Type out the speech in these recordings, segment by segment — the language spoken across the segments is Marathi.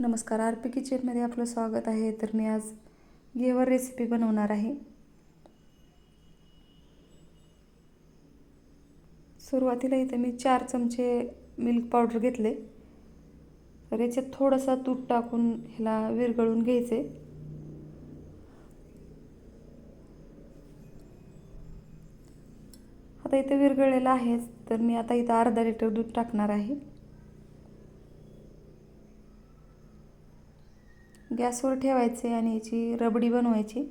नमस्कार आर पी किचनमध्ये आपलं स्वागत आहे. तर मी आज घेवर रेसिपी बनवणार आहे. सुरुवातीला इथं मी चार चमचे मिल्क पावडर घेतले. तर याच्यात थोडंसं तूप टाकून ह्याला विरगळून घ्यायचे. आता इथं विरगळलेलं आहेच तर मी आता इथं अर्धा लिटर दूध टाकणार आहे. गॅसवर ठेवायचे आणि याची रबडी बनवायची.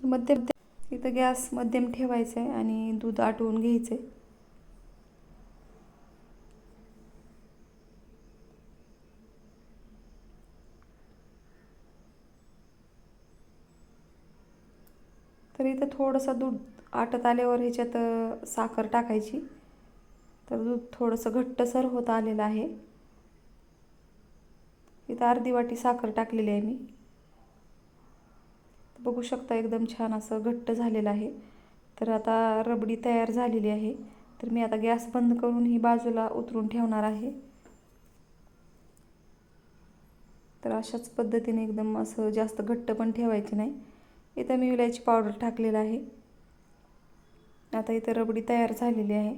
तर मध्यम इथं गॅस मध्यम ठेवायचं आहे आणि दूध आटवून घ्यायचे तर इथं थोडंसं दूध आटत आल्यावर ह्याच्यात साखर टाकायची. तर दूध थोडंसं घट्टसर होत आलेलं आहे. इथं अर्धी वाटी साखर टाकलेली आहे मी. बघू शकता एकदम छान असं घट्ट झालेलं आहे. तर आता रबडी तयार झालेली आहे. तर मी आता गॅस बंद करून ही बाजूला उतरून ठेवणार आहे. तर अशाच पद्धतीने एकदम असं जास्त घट्ट पण ठेवायचे नाही. इथं मी विलायची पावडर टाकलेलं आहे. आता इथं रबडी तयार झालेली आहे.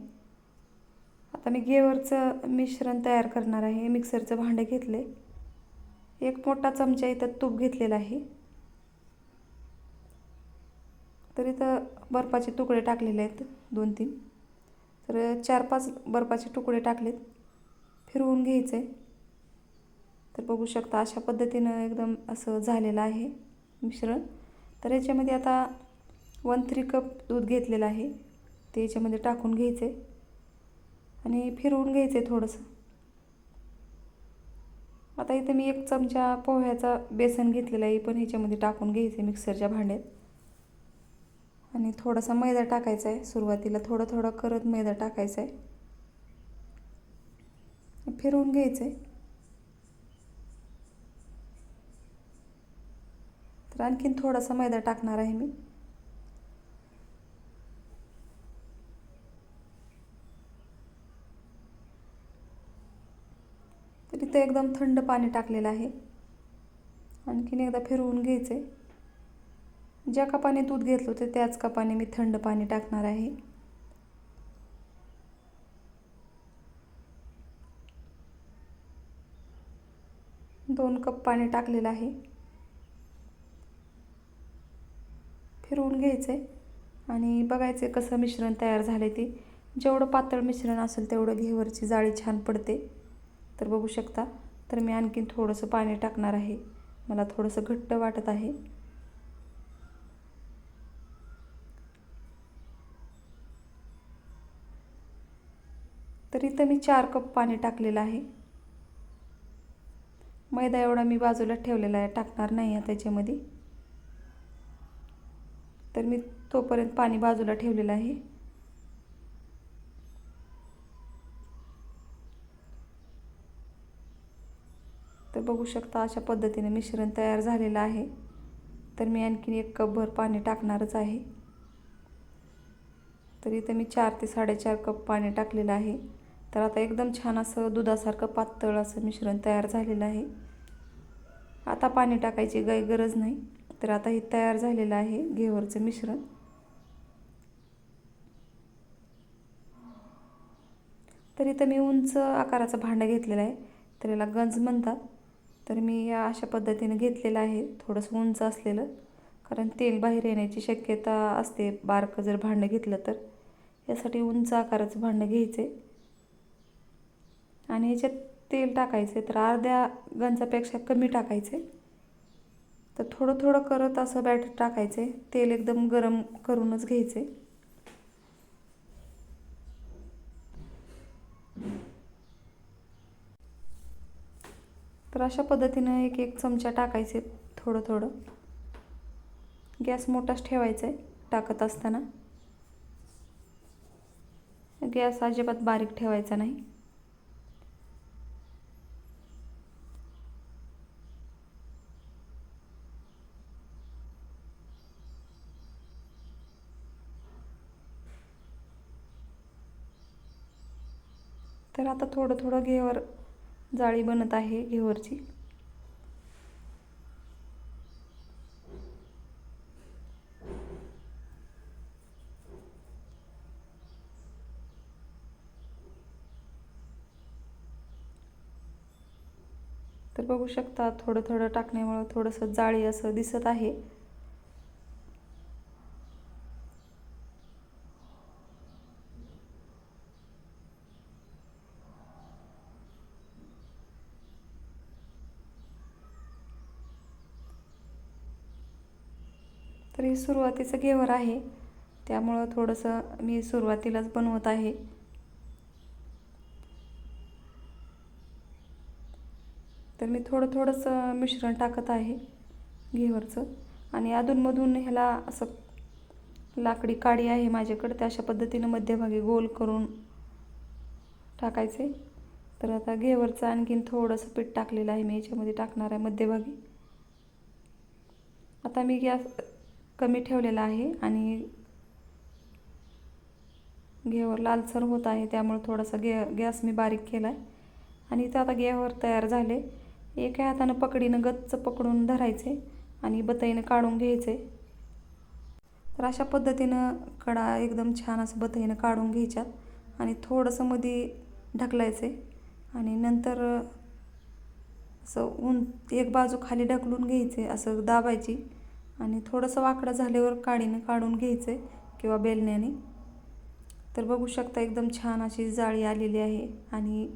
आता मी गेवरचं मिश्रण तयार करणार आहे. मिक्सरचं भांडं घेतले एक मोठा चमचा इथं तूप घेतलेला आहे. तर इथं बर्फाचे तुकडे टाकलेले आहेत दोन तीन तर चार पाच बर्फाचे तुकडे टाकलेत. फिरवून घ्यायचं आहे तर बघू शकता अशा पद्धतीनं एकदम असं झालेलं आहे मिश्रण. तर याच्यामध्ये आता वन थ्री कप दूध घेतलेलं आहे. ते याच्यामध्ये टाकून घ्यायचं आहे आणि फिरवून घ्यायचं आहे थोडंसं. आता इथे मी एक चमचा पोह्याचा बेसन घेतलेला आहे पण ह्याच्यामध्ये टाकून घ्यायचं आहे मिक्सरच्या भांड्यात. आणि थोडासा मैदा टाकायचा आहे सुरुवातीला थोडं थोडं करत मैदा टाकायचा आहे फिरवून घ्यायचं आहे तर आणखीन थोडासा मैदा टाकणार आहे मी. एकदम थंड पाणी टाकलेलं आहे. आणखीन एकदा फिरवून घ्यायचे ज्या कपाने दूध घेतलं होतं त्याच कपाने मी थंड पाणी टाकणार आहे. दोन कप पाणी टाकलेलं आहे. फिरवून घ्यायचं आहे आणि बघायचं कसं मिश्रण तयार झालं ते. जेवढं पातळ मिश्रण असेल तेवढं घेवरची जाळी छान पडते. तर बघू शकता. तर मी आणखीन थोडंसं पाणी टाकणार आहे. मला थोडंसं घट्ट वाटत आहे. तर इथं मी चार कप पाणी टाकलेलं आहे. मैदा एवढा मी बाजूला ठेवलेला आहे. टाकणार नाही आहे त्याच्यामध्ये. तर मी तोपर्यंत पाणी बाजूला ठेवलेलं आहे. तर बघू शकता अशा पद्धतीने मिश्रण तयार झालेलं आहे. तर मी आणखीन एक कपभर पाणी टाकणारच आहे. तर इथं मी चार ते साडेचार कप पाणी टाकलेलं आहे. तर आता एकदम छान असं दुधासारखं पातळ असं मिश्रण तयार झालेलं आहे. आता पाणी टाकायची काही गरज नाही. तर आता हे तयार झालेलं आहे घेवरचं मिश्रण. तर इथं मी उंच आकाराचं भांडं घेतलेलं आहे. तर याला गंज म्हणतात. तर मी या अशा पद्धतीने घेतलेलं आहे. थोडंसं उंच असलेलं. कारण तेल बाहेर येण्याची शक्यता असते. बारकं जर भांडं घेतलं तर. यासाठी उंच आकाराचं भांडं घ्यायचे आणि याच्यात तेल टाकायचे तर अर्ध्या गंजापेक्षा कमी टाकायचे तर थोडं थोडं करत असं बॅटर टाकायचे तेल एकदम गरम करूनच घ्यायचे तर अशा पद्धतीनं एक एक चमचा टाकायचे थोडं थोडं. गॅस मोठाच ठेवायचा आहे टाकत असताना. गॅस अजिबात बारीक ठेवायचा नाही. तर आता थोडं थोडं घेवर जाळी बनत आहे घेवरची. तर बघू शकता थोडं थोडं टाकण्यामुळं थोडंसं जाळी असं दिसत आहे. तर हे सुरुवातीचं घेवर आहे. त्यामुळं थोडंसं मी सुरुवातीलाच बनवत आहे. तर मी थोडं थोडंसं मिश्रण टाकत आहे घेवरचं. आणि अधूनमधून ह्याला असं लाकडी काडी आहे माझ्याकडे. त्या अशा पद्धतीनं मध्यभागी गोल करून टाकायचे. तर आता घेवरचं आणखीन थोडंसं पीठ टाकलेलं आहे मी. याच्यामध्ये टाकणार आहे मध्यभागी. आता मी गॅस कमी ठेवलेला आहे आणि घेवर लालसर होत आहे त्यामुळे थोडासा गे गॅस मी बारीक केला आहे आणि इथं आता घेवर तयार झाले. एका हातानं पकडीनं गच्च पकडून धरायचे आणि बतईनं काढून घ्यायचे. तर अशा पद्धतीनं कडा एकदम छान असं बतईनं काढून घ्यायच्यात आणि थोडंसं मध्ये ढकलायचे आणि नंतर असं ऊन एक बाजू खाली ढकलून घ्यायचे असं दाबायची. आणि थोडंसं वाकडं झाल्यावर काडीनं काढून घ्यायचं आहे किंवा बेलण्याने. तर बघू शकता एकदम छान अशी जाळी आलेली आहे आणि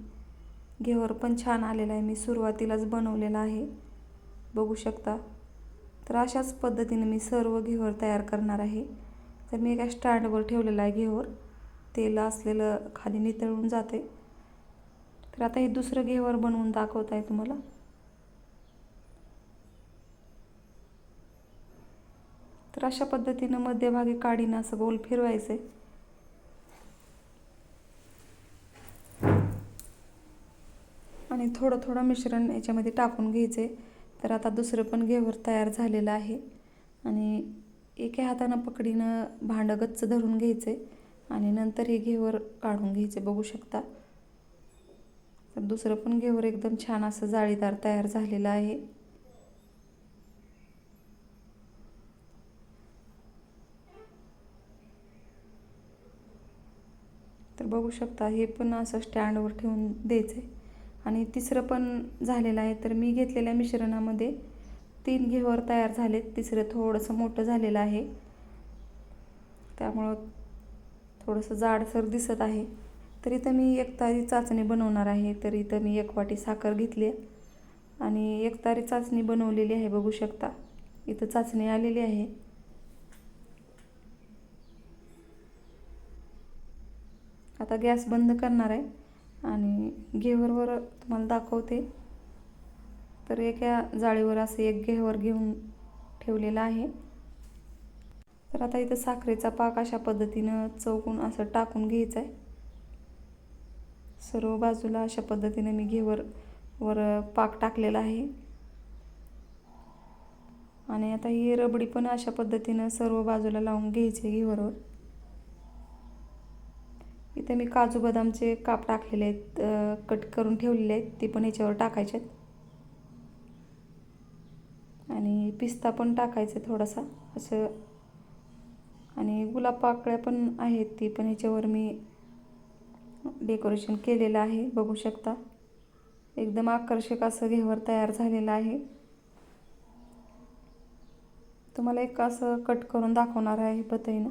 घेवर पण छान आलेला आहे. मी सुरुवातीलाच बनवलेला आहे. बघू शकता. तर अशाच पद्धतीने मी सर्व घेवर तयार करणार आहे. तर मी एका स्टँडवर ठेवलेला आहे घेवर. तेल असलेलं खाली नितळून जाते तर आता हे दुसरं घेवर बनवून दाखवत आहे तुम्हाला. अशा पद्धतीनं मध्यभागी काढीनं असं गोल फिरवायचं आहे आणि थोडं थोडं मिश्रण याच्यामध्ये टाकून घ्यायचे तर आता दुसरं पण घेवर तयार झालेलं आहे. आणि एका हातानं पकडीनं भांडं गच्च धरून घ्यायचे आणि नंतर हे घेवर काढून घ्यायचे बघू शकता. तर दुसरं पण घेवर एकदम छान असं जाळीदार तयार झालेलं आहे. तर बघू शकता हे पण असं स्टँडवर ठेवून द्यायचं आहे आणि तिसरं पण झालेलं आहे तर मी घेतलेल्या मिश्रणामध्ये तीन घेवर तयार झालेत. तिसरं थोडंसं मोठं झालेलं आहे. त्यामुळं थोडंसं जाडसर दिसत आहे. तर इथं मी एक तारी चाचणी बनवणार आहे. तर इथं मी एक वाटी साखर घेतली आहे. आणि एक तारी चाचणी बनवलेली आहे बघू शकता. इथं चाचणी आलेली आहे. आता गॅस बंद करणार आहे. आणि घेवरवर तुम्हाला दाखवते. तर एका जाळीवर असं एक घेवर घेऊन ठेवलेलं आहे. तर आता इथं साखरेचा पाक अशा पद्धतीनं चौकून असं टाकून घ्यायचं आहे सर्व बाजूला अशा पद्धतीने मी घेवर वर पाक टाकलेला आहे. आणि आता ही रबडी पण अशा पद्धतीनं सर्व बाजूला लावून घ्यायचे घेवरवर इथे मी काजू बदामचे काप टाकलेले आहेत कट करून ठेवलेले आहेत ते पण याच्यावर टाकायचे आहेत. आणि पिस्ता पण टाकायचं थोडासा असं. आणि गुलाब पाकळ्या पण आहेत ती पण ह्याच्यावर मी डेकोरेशन केलेलं आहे बघू शकता. एकदम आकर्षक असं घेवर तयार झालेलं आहे. तुम्हाला एक असं कट करून दाखवणार आहे पतईनं